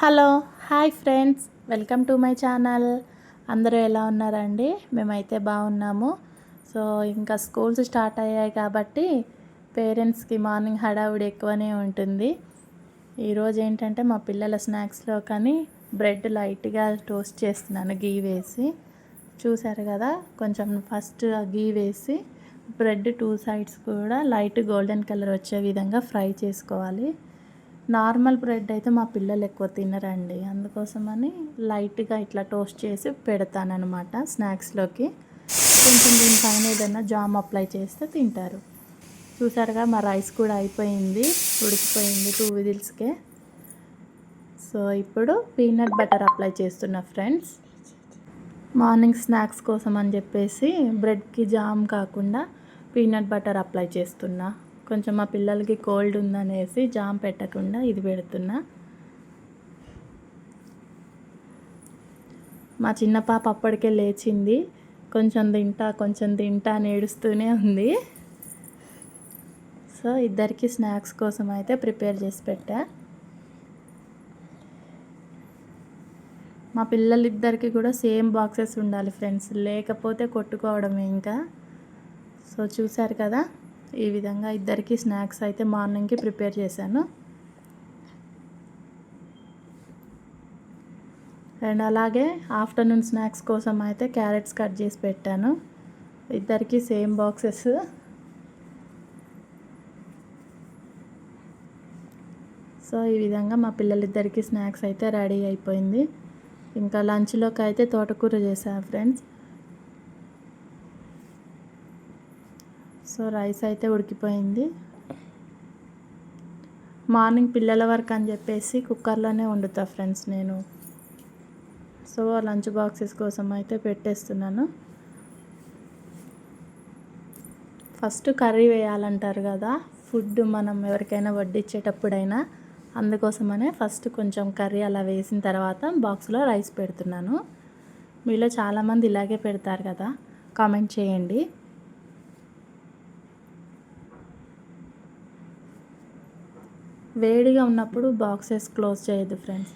Hello hi friends. Welcome to my channel. అందరూ ఎలా ఉన్నారండి? మేమైతే బాగున్నాము. సో ఇంకా స్కూల్స్ స్టార్ట్ అయ్యాయి కాబట్టి పేరెంట్స్కి మార్నింగ్ హడావుడి ఎక్కువనే ఉంటుంది. ఈరోజు ఏంటంటే మా పిల్లల స్నాక్స్లో కానీ బ్రెడ్ లైట్గా టోస్ట్ చేస్తున్నాను గీ వేసి. చూసారు కదా కొంచెం ఫస్ట్ గీ వేసి బ్రెడ్ టూ సైడ్స్ కూడా లైట్ గోల్డెన్ కలర్ వచ్చే విధంగా ఫ్రై చేసుకోవాలి. నార్మల్ బ్రెడ్ అయితే మా పిల్లలు ఎక్కువ తినరండి. అందుకోసమని లైట్గా ఇట్లా టోస్ట్ చేసి పెడతానమాట స్నాక్స్లోకి. కొంచెం దీనిపైన ఏదైనా జామ్ అప్లై చేస్తే తింటారు. చూసారుగా మా రైస్ కూడా అయిపోయింది. ఉడికిపోయింది టూ విజిల్స్కే. సో ఇప్పుడు పీనట్ బటర్ అప్లై చేస్తున్నా ఫ్రెండ్స్. మార్నింగ్ స్నాక్స్ కోసం అని చెప్పేసి బ్రెడ్కి జామ్ కాకుండా పీనట్ బటర్ అప్లై చేస్తున్నా. కొంచెం మా పిల్లలకి కోల్డ్ ఉందనేసి జామ్ పెట్టకుండా ఇది పెడుతున్నా. మా చిన్న పాప అప్పటికే లేచింది. కొంచెం తింటా కొంచెం తింటా అని ఏడుస్తూనే ఉంది. సో ఇద్దరికి స్నాక్స్ కోసం అయితే ప్రిపేర్ చేసి పెట్టా. మా పిల్లలిద్దరికి కూడా సేమ్ బాక్సెస్ ఉండాలి ఫ్రెండ్స్. లేకపోతే కొట్టుకోవడమే ఇంకా. సో చూసారు కదా? ఈ విధంగా ఇద్దరికి స్నాక్స్ అయితే మార్నింగ్కి ప్రిపేర్ చేశాను. అండ్ అలాగే ఆఫ్టర్నూన్ స్నాక్స్ కోసం అయితే క్యారెట్స్ కట్ చేసి పెట్టాను. ఇద్దరికి సేమ్ బాక్సెస్. సో ఈ విధంగా మా పిల్లలిద్దరికి స్నాక్స్ అయితే రెడీ అయిపోయింది. ఇంకా లంచ్లోకి అయితే తోటకూర చేశాను ఫ్రెండ్స్. సో రైస్ అయితే ఉడికిపోయింది. మార్నింగ్ పిల్లల వరకు అని చెప్పేసి కుక్కర్లోనే వండుతా ఫ్రెండ్స్ నేను. సో లంచ్ బాక్సెస్ కోసం అయితే పెట్టేస్తున్నాను. ఫస్ట్ కర్రీ వేయాలంటారు కదా ఫుడ్ మనం ఎవరికైనా వడ్డించేటప్పుడైనా అందుకోసమనే ఫస్ట్ కొంచెం కర్రీ అలా వేసిన తర్వాత బాక్స్లో రైస్ పెడుతున్నాను. మీలో చాలామంది ఇలాగే పెడతారు కదా కామెంట్ చేయండి. వేడిగా ఉన్నప్పుడు బాక్సెస్ క్లోజ్ చేయొద్దు ఫ్రెండ్స్.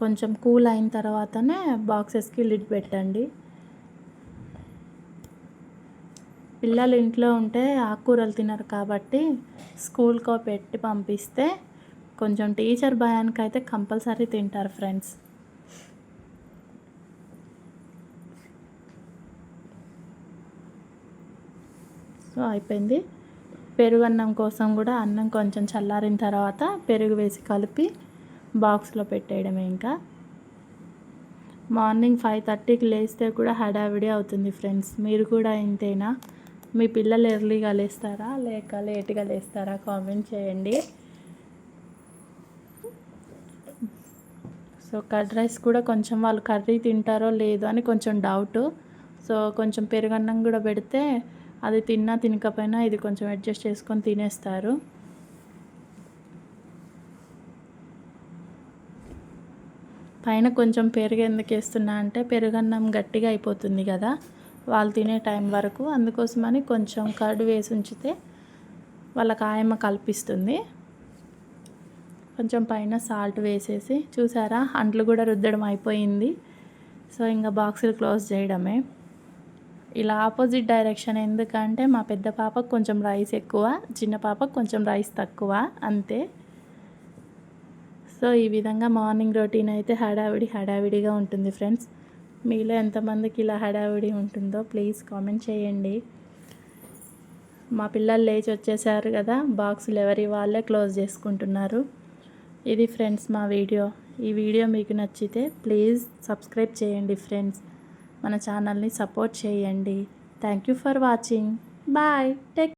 కొంచెం కూల్ అయిన తర్వాతనే బాక్సెస్కి లిడ్ పెట్టండి. పిల్లలు ఇంట్లో ఉంటే ఆకుకూరలు తినరు కాబట్టి స్కూల్కో పెట్టి పంపిస్తే కొంచెం టీచర్ భయానికి అయితే కంపల్సరీ తింటారు ఫ్రెండ్స్. సో అయిపోయింది. పెరుగు అన్నం కోసం కూడా అన్నం కొంచెం చల్లారిన తర్వాత పెరుగు వేసి కలిపి బాక్స్లో పెట్టేయడమే ఇంకా. మార్నింగ్ ఫైవ్ థర్టీకి లేస్తే కూడా హడావిడి అవుతుంది ఫ్రెండ్స్. మీరు కూడా ఇంతేనా? మీ పిల్లలు ఎర్లీగా లేస్తారా? లేక లేట్గా లేస్తారా? కామెంట్ చేయండి. సో కర్డ్ రైస్ కూడా కొంచెం వాళ్ళు కర్రీ తింటారో లేదో అని కొంచెం డౌట్. సో కొంచెం పెరుగన్నం కూడా పెడితే అది తిన్నా తినకపోయినా ఇది కొంచెం అడ్జస్ట్ చేసుకొని తినేస్తారు. పైన కొంచెం పెరుగు ఎందుకు వేస్తున్నా అంటే పెరుగన్నం గట్టిగా అయిపోతుంది కదా వాళ్ళు తినే టైం వరకు. అందుకోసమని కొంచెం కర్డ్ వేసి ఉంచితే వాళ్ళకి ఆయమ్మ కల్పిస్తుంది. కొంచెం పైన సాల్ట్ వేసేసి చూసారా? అంట్లు కూడా రుద్దడం అయిపోయింది. సో ఇంకా బాక్సులు క్లోజ్ చేయడమే. ఇలా ఆపోజిట్ డైరెక్షన్ ఎందుకంటే మా పెద్ద పాపకు కొంచెం రైస్ ఎక్కువ చిన్న పాపకు కొంచెం రైస్ తక్కువ అంతే. సో ఈ విధంగా మార్నింగ్ రొటీన్ అయితే హడావిడి హడావిడిగా ఉంటుంది ఫ్రెండ్స్. మీలో ఎంతమందికి ఇలా హడావిడి ఉంటుందో ప్లీజ్ కామెంట్ చేయండి. మా పిల్లలు లేచి వచ్చేసారు కదా బాక్సులు ఎవరి వాళ్ళే క్లోజ్ చేసుకుంటున్నారు. ఇది ఫ్రెండ్స్ మా వీడియో. ఈ వీడియో మీకు నచ్చితే ప్లీజ్ సబ్స్క్రైబ్ చేయండి ఫ్రెండ్స్. మన ఛానల్ని సపోర్ట్ చేయండి. Thank you for watching bye take